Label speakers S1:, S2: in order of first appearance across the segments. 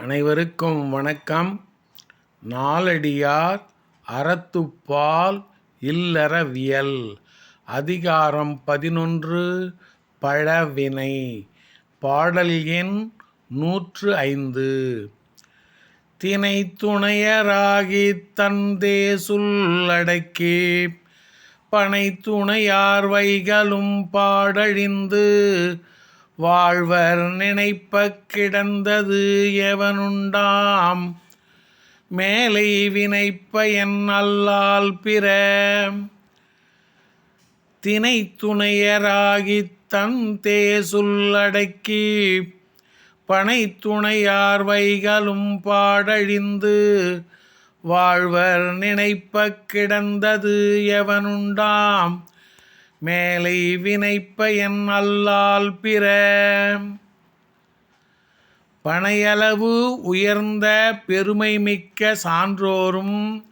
S1: அனைவருக்கும் வணக்கம். நாலடியார் அறத்துப்பால் இல்லறவியல். அதிகாரம் பதினொன்று பழவினை. பாடல் எண் நூற்று ஐந்து. தினை துணையராகி தந்தே சுல்லடக்கி பனை துணையார் வைகளும் பாடழிந்து வாழ்வர் நினைப்பக் கிடந்தது எவனுண்டாம்? மேலை வினைப்பயன் அல்லால் பிற. தினை துணையராகி தன் தேசுல்லடக்கி பனை துணையார் வைகளும் பாடழிந்து வாழ்வர் நினைப்பக் கிடந்தது எவனுண்டாம்? மேலை வினைப்பயன் அல்லால் பிற. பனையளவு உயர்ந்த பெருமை மிக்க சான்றோரும்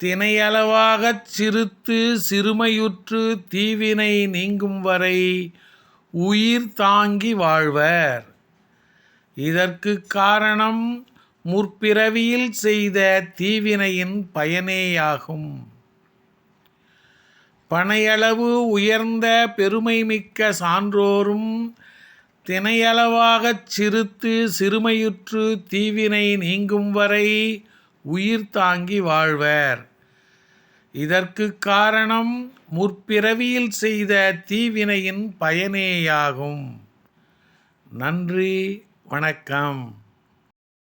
S1: தினையளவாகச் சிறுத்து சிறுமையுற்று தீவினை நீங்கும் வரை உயிர் தாங்கி வாழ்வர். இதற்கு காரணம் முற்பிறவியில் செய்த தீவினையின் பயனேயாகும். பனையளவு உயர்ந்த பெருமைமிக்க சான்றோரும் தினையளவாகச் சிறுத்து சிறுமையுற்று தீவினை நீங்கும் வரை உயிர் தாங்கி வாழ்வர். இதற்கு காரணம் முற்பிறவியில் செய்த தீவினையின் பயனேயாகும். நன்றி வணக்கம்.